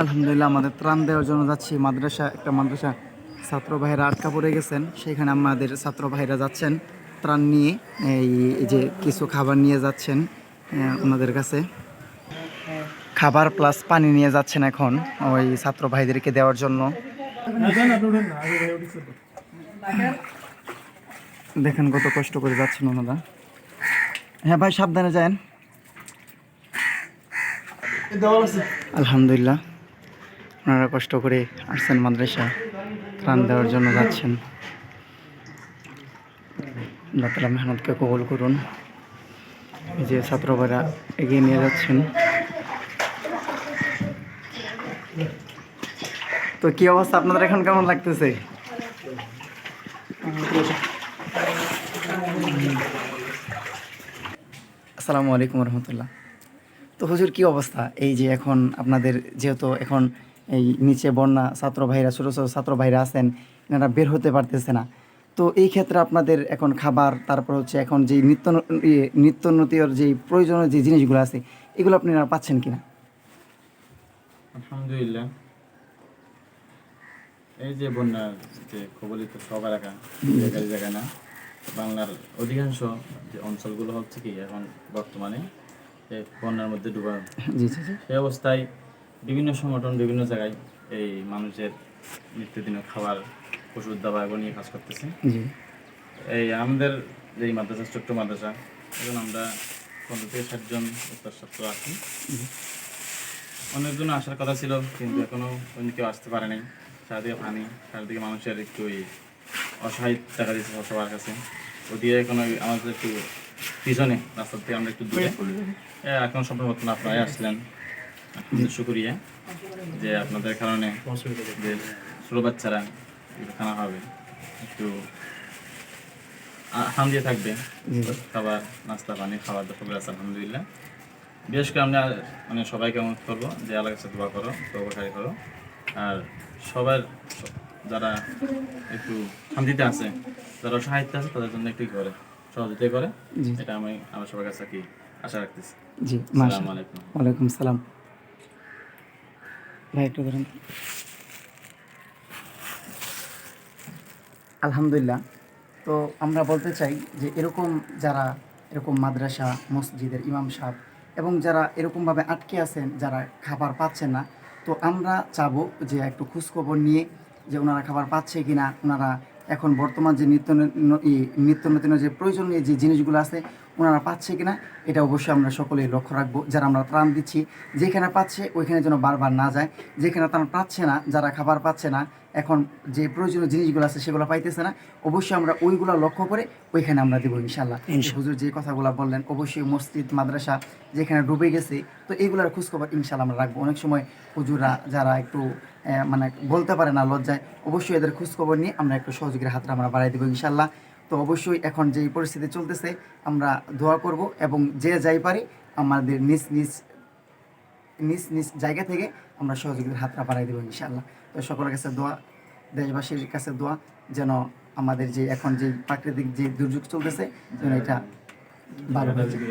আলহামদুলিল্লাহ, আমাদের ত্রাণ দেওয়ার জন্য যাচ্ছি। মাদ্রাসা, একটা মাদ্রাসা ছাত্র ভাইরা আটকা পড়ে গেছেন। সেখানে আমাদের ছাত্র ভাইরা যাচ্ছেন ত্রাণ নিয়ে। এই যে কিছু খাবার নিয়ে যাচ্ছেন ওনাদের কাছে। খাবার প্লাস পানি নিয়ে যাচ্ছেন এখন ওই ছাত্র ভাইদেরকে দেওয়ার জন্য। দেখেন কত কষ্ট করে যাচ্ছেন ওনারা। হ্যাঁ ভাই, সাবধানে যান। আলহামদুলিল্লাহ। ওনারা কষ্ট করে আসছেন মাদ্রাসা ত্রাণ দেওয়ার জন্য যাচ্ছেন। আল্লাহ মেহনতকে কবল করুন। যে ছাত্রবারা এগিয়ে নিয়ে যাচ্ছেন। তো কি অবস্থা? আপনাদের এখন কেমন লাগতেছে? আসসালামু আলাইকুম রহমতুল্লাহ। তো হুজুর, কি অবস্থা? এই যে এখন আপনাদের, যেহেতু এখন এই নিচে বন্যা ছাত্র ভাইরা ছোটো ছোটো ছাত্র ভাইরা আছেন এনারা বের হতে পারতেছে না। তো এই ক্ষেত্রে আপনাদের এখন খাবার তারপর হচ্ছে এখন যে নিত্য ইয়ে, নিত্য নতীয় যে প্রয়োজনীয় যে জিনিসগুলো আছে এগুলো আপনারা পাচ্ছেন কিনা? আলহামদুলিল্লাহ। এই যে বন্যার যে কবলিত সব এলাকা জায়গায় জায়গায় না বাংলার অধিকাংশ যে অঞ্চলগুলো হচ্ছে কি এখন বর্তমানে বন্যার মধ্যে ডুবা সেই অবস্থায় বিভিন্ন সংগঠন বিভিন্ন জায়গায় এই মানুষের নিত্যদিনের খাবার ওষুধ দাবা এগুলো নিয়ে কাজ করতেছে। এই আমাদের যে মাদ্রাসা ছোট্ট মাদ্রাসা এখন আমরা পনেরো থেকে ষাটজন উত্তর ছাত্র আছি। অনেকজন আসার কথা ছিল কিন্তু এখনও অন্য কেউ আসতে পারে নাই। চারদিকে পানি চারদিকে মানুষের একটু ওই অসহায় দেখা দিচ্ছে সবার কাছে। ওদিকে এখন আমাদের একটু পিছনে রাস্তা থেকে আমরা একটু দূরে। এ, এখন সম্ভব মতন আপনারাই আসলেন। শুক্রিয়া যে আপনাদের কারণে যে ছোটো বাচ্চারা খানা হবে একটু হাম দিয়ে থাকবে। খাবার নাস্তা পানি খাবার দাবার সব আছে আলহামদুলিল্লাহ। বিশেষ করে আমরা মানে সবাইকে অনুরোধ করব যে আল্লাহর কাছে দোয়া করো তবকারি করো। আর সবার যারা একটু শান্তিতে আছে যারা সাহিত্য আছে তাদের জন্য একটু করে সহযোগিতা করে। এটা আমি আমার সবার কাছে কি আশা রাখতেছি। জি আসসালামু আলাইকুম। ওয়ালাইকুম সালাম। আলহামদুলিল্লাহ। তো আমরা বলতে চাই যে, এরকম যারা এরকম মাদ্রাসা, মসজিদের ইমাম সাহেব এবং যারা এরকমভাবে আটকে আছেন, যারা খাবার পাচ্ছেন না, তো আমরা চাবো যে, একটু খোঁজখবর নিয়ে যে, ওনারা খাবার পাচ্ছে কি না ওনারা এখন বর্তমান যে নিত্য নিত্য নতুন যে প্রয়োজনীয় যে জিনিসগুলো আছে ওনারা পাচ্ছে কিনা এটা অবশ্যই আমরা সকলেই লক্ষ্য রাখব। যারা আমরা ত্রাণ দিচ্ছি যেখানে পাচ্ছে ওইখানে যেন বারবার না যায়। যেখানে ত্রাণ পাচ্ছে না যারা খাবার পাচ্ছে না এখন যে প্রয়োজনীয় জিনিসগুলো আছে সেগুলো পাইতেছে না অবশ্যই আমরা ওইগুলো লক্ষ্য করে ওইখানে আমরা দেবো ইনশাল্লাহ হুজুর যে কথাগুলো বললেন অবশ্যই মসজিদ মাদ্রাসা যেখানে ডুবে গেছে তো এইগুলোর খোঁজখবর ইনশাল্লাহ আমরা রাখব। অনেক সময় হুজুরা যারা একটু মানে বলতে পারে না লজ্জায় অবশ্যই এদের খোঁজখবর নিয়ে আমরা একটু সহযোগীর হাতটা আমরা বাড়াই দেবো ইনশাল্লাহ তো অবশ্যই এখন যেই পরিস্থিতি চলতেছে আমরা দোয়া করব এবং যে যাই পারি আমাদের নিজ নিজ নিজ নিজ জায়গা থেকে আমরা সহযোগীদের হাতটা বাড়াই দেবো ইনশাল্লাহ তো সকলের কাছে দোয়া দেশবাসীর কাছে দোয়া যেন আমাদের যে এখন যে প্রাকৃতিক যে দুর্যোগ চলতেছে যেন এটা ভালো হয়ে যায়।